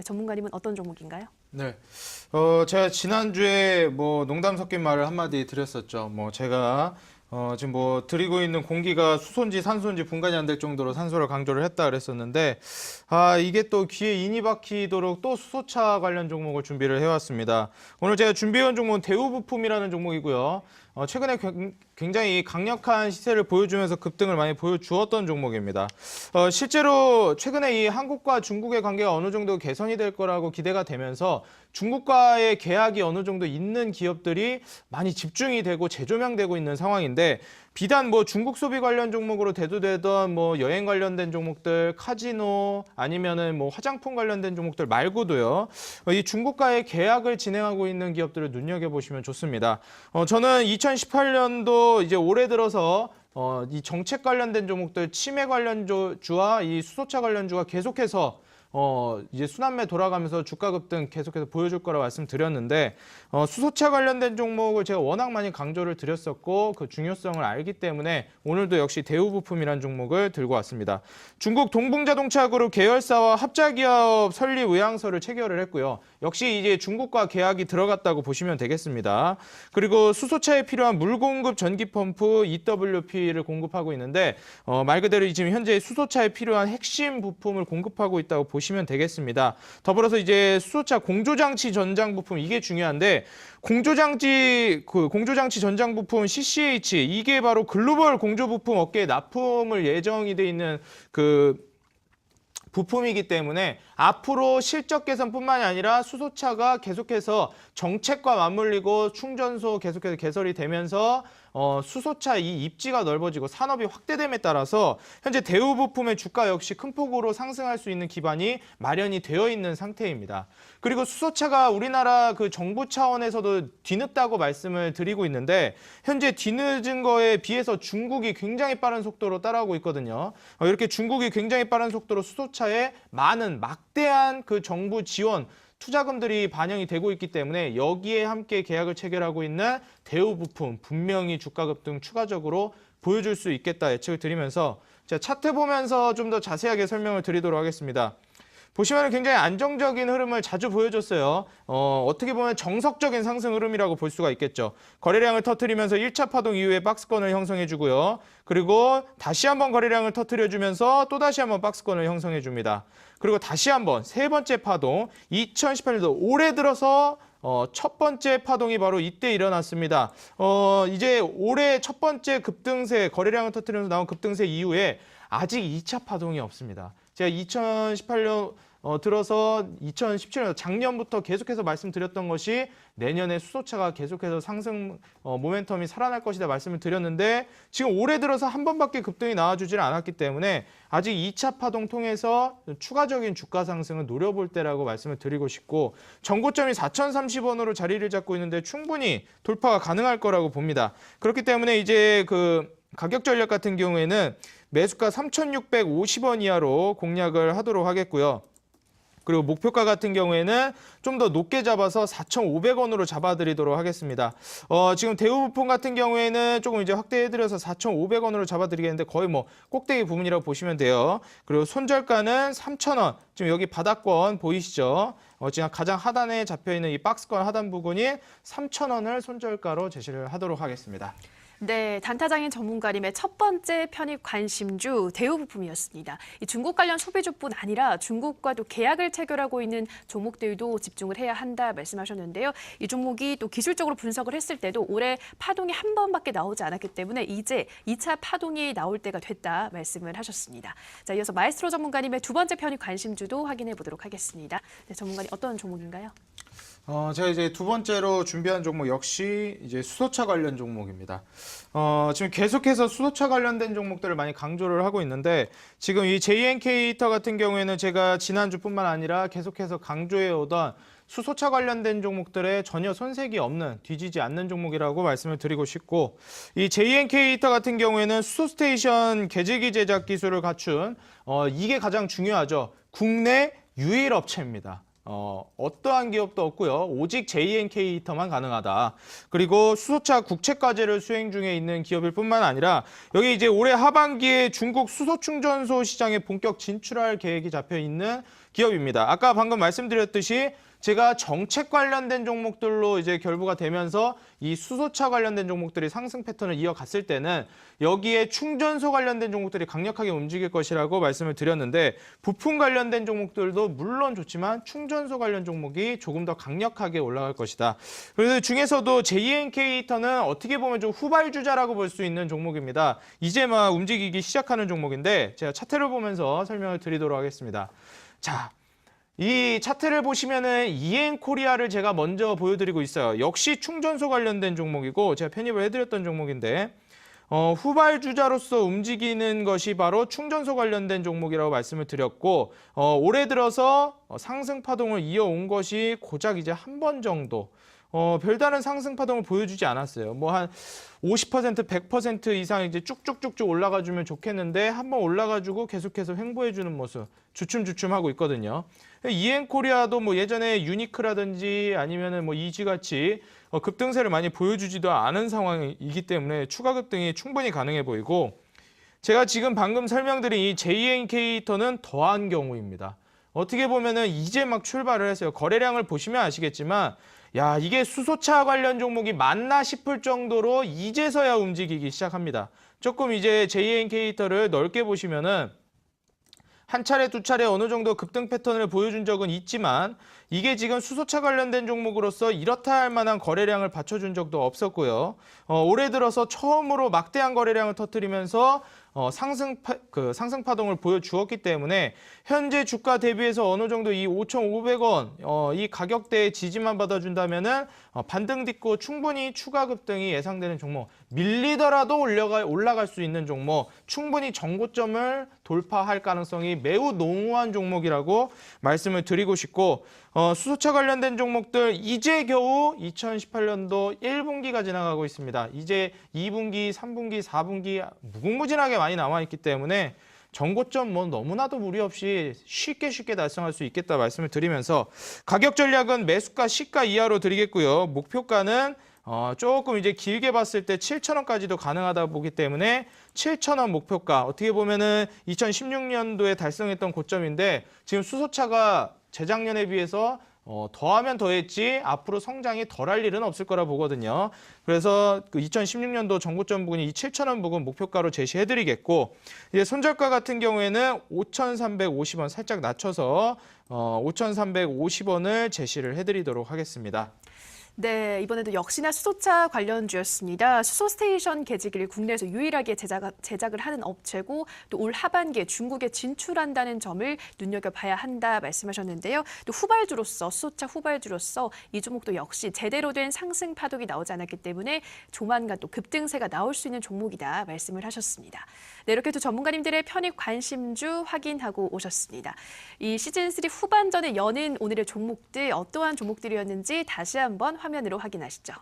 네, 전문가님은 어떤 종목인가요? 네. 어, 제가 지난주에 뭐 농담 섞인 말을 한마디 드렸었죠. 뭐 제가 어, 지금 뭐 드리고 있는 공기가 수소인지 산소인지 분간이 안 될 정도로 산소를 강조를 했다 그랬었는데 아, 이게 또 귀에 인이 박히도록 또 수소차 관련 종목을 준비를 해왔습니다. 오늘 제가 준비해온 종목은 대우부품이라는 종목이고요. 어, 최근에 굉- 굉장히 강력한 시세를 보여주면서 급등을 많이 보여주었던 종목입니다. 어, 실제로 최근에 이 한국과 중국의 관계가 어느 정도 개선이 될 거라고 기대가 되면서 중국과의 계약이 어느 정도 있는 기업들이 많이 집중이 되고 재조명되고 있는 상황인데 비단 뭐 중국 소비 관련 종목으로 대두되던 뭐 여행 관련된 종목들, 카지노 아니면은 뭐 화장품 관련된 종목들 말고도요. 어, 이 중국과의 계약을 진행하고 있는 기업들을 눈여겨 보시면 좋습니다. 어, 저는 2018년도 이제 올해 들어서 어, 이 정책 관련된 종목들, 치매 관련 주와 이 수소차 관련 주가 계속해서 어, 이제 순환매 돌아가면서 주가 급등 계속해서 보여줄 거라 말씀드렸는데 어, 수소차 관련된 종목을 제가 워낙 많이 강조를 드렸었고 그 중요성을 알기 때문에 오늘도 역시 대우부품이라는 종목을 들고 왔습니다. 중국 동풍자동차그룹 계열사와 합작기업 설립 의향서를 체결을 했고요. 역시 이제 중국과 계약이 들어갔다고 보시면 되겠습니다. 그리고 수소차에 필요한 물 공급 전기 펌프 EWP를 공급하고 있는데 어, 말 그대로 지금 현재 수소차에 필요한 핵심 부품을 공급하고 있다고 보시면 되겠습니다. 더불어서 이제 수소차 공조장치 전장 부품 이게 중요한데 공조장치 그 공조장치 전장 부품 CCH 이게 바로 글로벌 공조 부품 업계에 납품을 예정이 돼 있는 그 부품이기 때문에 앞으로 실적 개선뿐만이 아니라 수소차가 계속해서 정책과 맞물리고 충전소 계속해서 개설이 되면서 어, 수소차 이 입지가 넓어지고 산업이 확대됨에 따라서 현재 대우 부품의 주가 역시 큰 폭으로 상승할 수 있는 기반이 마련이 되어 있는 상태입니다. 그리고 수소차가 우리나라 그 정부 차원에서도 뒤늦다고 말씀을 드리고 있는데 현재 뒤늦은 거에 비해서 중국이 굉장히 빠른 속도로 따라오고 있거든요. 어, 이렇게 중국이 굉장히 빠른 속도로 수소차에 많은 막대한 그 정부 지원 투자금들이 반영이 되고 있기 때문에 여기에 함께 계약을 체결하고 있는 대우 부품 분명히 주가 급등 추가적으로 보여줄 수 있겠다 예측을 드리면서 제가 차트 보면서 좀 더 자세하게 설명을 드리도록 하겠습니다. 보시면 굉장히 안정적인 흐름을 자주 보여줬어요. 어, 어떻게 보면 정석적인 상승 흐름이라고 볼 수가 있겠죠. 거래량을 터트리면서 1차 파동 이후에 박스권을 형성해주고요. 그리고 다시 한번 거래량을 터트려주면서 또 다시 한번 박스권을 형성해줍니다. 그리고 다시 한번 세 번째 파동 2018년도 올해 들어서 어, 첫 번째 파동이 바로 이때 일어났습니다. 어, 이제 올해 첫 번째 급등세, 거래량을 터뜨리면서 나온 급등세 이후에 아직 2차 파동이 없습니다. 제가 2018년 어, 들어서 2017년 작년부터 계속해서 말씀드렸던 것이 내년에 수소차가 계속해서 상승 어, 모멘텀이 살아날 것이다 말씀을 드렸는데 지금 올해 들어서 한 번밖에 급등이 나와주질 않았기 때문에 아직 2차 파동 통해서 추가적인 주가 상승을 노려볼 때라고 말씀을 드리고 싶고 전고점이 4,030원으로 자리를 잡고 있는데 충분히 돌파가 가능할 거라고 봅니다. 그렇기 때문에 이제 그 가격 전략 같은 경우에는 매수가 3,650원 이하로 공략을 하도록 하겠고요. 그리고 목표가 같은 경우에는 좀 더 높게 잡아서 4,500원으로 잡아드리도록 하겠습니다. 어, 지금 대우부품 같은 경우에는 조금 이제 확대해드려서 4,500원으로 잡아드리겠는데 거의 뭐 꼭대기 부분이라고 보시면 돼요. 그리고 손절가는 3,000원. 지금 여기 바닥권 보이시죠? 어, 지금 가장 하단에 잡혀있는 이 박스권 하단 부분이 3,000원을 손절가로 제시를 하도록 하겠습니다. 네, 단타장인 전문가님의 첫 번째 편입 관심주 대우부품이었습니다. 이 중국 관련 소비주뿐 아니라 중국과도 계약을 체결하고 있는 종목들도 집중을 해야 한다 말씀하셨는데요. 이 종목이 또 기술적으로 분석을 했을 때도 올해 파동이 한 번밖에 나오지 않았기 때문에 이제 2차 파동이 나올 때가 됐다 말씀을 하셨습니다. 자, 이어서 마에스트로 전문가님의 두 번째 편입 관심주도 확인해 보도록 하겠습니다. 네, 전문가님 어떤 종목인가요? 어, 제가 이제 두 번째로 준비한 종목 역시 이제 수소차 관련 종목입니다. 어, 지금 계속해서 수소차 관련된 종목들을 많이 강조를 하고 있는데 지금 이 JNK 히터 같은 경우에는 제가 지난주뿐만 아니라 계속해서 강조해 오던 수소차 관련된 종목들에 전혀 손색이 없는 뒤지지 않는 종목이라고 말씀을 드리고 싶고 이 JNK 히터 같은 경우에는 수소 스테이션 개제기 제작 기술을 갖춘 어, 이게 가장 중요하죠. 국내 유일 업체입니다. 어, 어떠한 기업도 없고요. 오직 JNK 히터만 가능하다. 그리고 수소차 국책 과제를 수행 중에 있는 기업일 뿐만 아니라 여기 이제 올해 하반기에 중국 수소 충전소 시장에 본격 진출할 계획이 잡혀 있는 기업입니다. 아까 방금 말씀드렸듯이 제가 정책 관련된 종목들로 이제 결부가 되면서 이 수소차 관련된 종목들이 상승 패턴을 이어갔을 때는 여기에 충전소 관련된 종목들이 강력하게 움직일 것이라고 말씀을 드렸는데 부품 관련된 종목들도 물론 좋지만 충전소 관련 종목이 조금 더 강력하게 올라갈 것이다. 그래서 중에서도 JNK터는 어떻게 보면 좀 후발주자라고 볼 수 있는 종목입니다. 이제 막 움직이기 시작하는 종목인데 제가 차트를 보면서 설명을 드리도록 하겠습니다. 자, 이 차트를 보시면은 EN 코리아를 제가 먼저 보여드리고 있어요. 역시 충전소 관련된 종목이고 제가 편입을 해드렸던 종목인데 어, 후발주자로서 움직이는 것이 바로 충전소 관련된 종목이라고 말씀을 드렸고 어, 올해 들어서 어, 상승 파동을 이어온 것이 고작 이제 한 번 정도 어, 별다른 상승 파동을 보여주지 않았어요. 뭐 한 50% 100% 이상 이제 쭉쭉쭉쭉 올라가 주면 좋겠는데 한번 올라가 주고 계속해서 횡보해 주는 모습 주춤주춤 하고 있거든요. 이엔 코리아도 뭐 예전에 유니크라든지 아니면은 뭐 이지 같이 어, 급등세를 많이 보여주지도 않은 상황이기 때문에 추가 급등이 충분히 가능해 보이고 제가 지금 방금 설명드린 이 JNK터는 더한 경우입니다. 어떻게 보면은 이제 막 출발을 했어요. 거래량을 보시면 아시겠지만 야, 이게 수소차 관련 종목이 맞나 싶을 정도로 이제서야 움직이기 시작합니다. 조금 이제 JNK터를 넓게 보시면은 한 차례 두 차례 어느 정도 급등 패턴을 보여준 적은 있지만 이게 지금 수소차 관련된 종목으로서 이렇다 할 만한 거래량을 받쳐준 적도 없었고요. 어, 올해 들어서 처음으로 막대한 거래량을 터뜨리면서 어, 상승 파, 그 상승 파동을 보여주었기 때문에 현재 주가 대비해서 어느 정도 이 5,500원 어, 이 가격대에 지지만 받아준다면은 어, 반등 딛고 충분히 추가 급등이 예상되는 종목 밀리더라도 올라가 올라갈 수 있는 종목 충분히 정고점을 돌파할 가능성이 매우 농후한 종목이라고 말씀을 드리고 싶고 어, 수소차 관련된 종목들 이제 겨우 2018년도 1분기가 지나가고 있습니다. 이제 2분기, 3분기, 4분기 무궁무진하게 많이 남아 있기 때문에 정고점 뭐 너무나도 무리 없이 쉽게 쉽게 달성할 수 있겠다 말씀을 드리면서 가격 전략은 매수가 시가 이하로 드리겠고요. 목표가는 어, 조금 이제 길게 봤을 때 7,000원까지도 가능하다 보기 때문에 7,000원 목표가 어떻게 보면은 2016년도에 달성했던 고점인데 지금 수소차가 재작년에 비해서 어, 더하면 더했지 앞으로 성장이 덜할 일은 없을 거라 보거든요. 그래서 그 2016년도 정고점 부근이 이 7,000원 부근 목표가로 제시해드리겠고 이제 손절가 같은 경우에는 5,350원 살짝 낮춰서 어, 5,350원을 제시를 해드리도록 하겠습니다. 네, 이번에도 역시나 수소차 관련주였습니다. 수소 스테이션 개지기를 국내에서 유일하게 제작, 제작을 하는 업체고 또 올 하반기에 중국에 진출한다는 점을 눈여겨봐야 한다 말씀하셨는데요. 또 후발주로서 수소차 후발주로서 이 종목도 역시 제대로 된 상승 파동이 나오지 않았기 때문에 조만간 또 급등세가 나올 수 있는 종목이다 말씀을 하셨습니다. 네, 이렇게 또 전문가님들의 편입 관심주 확인하고 오셨습니다. 이 시즌 3 후반전에 여는 오늘의 종목들 어떠한 종목들이었는지 다시 한번 화면으로 확인하시죠.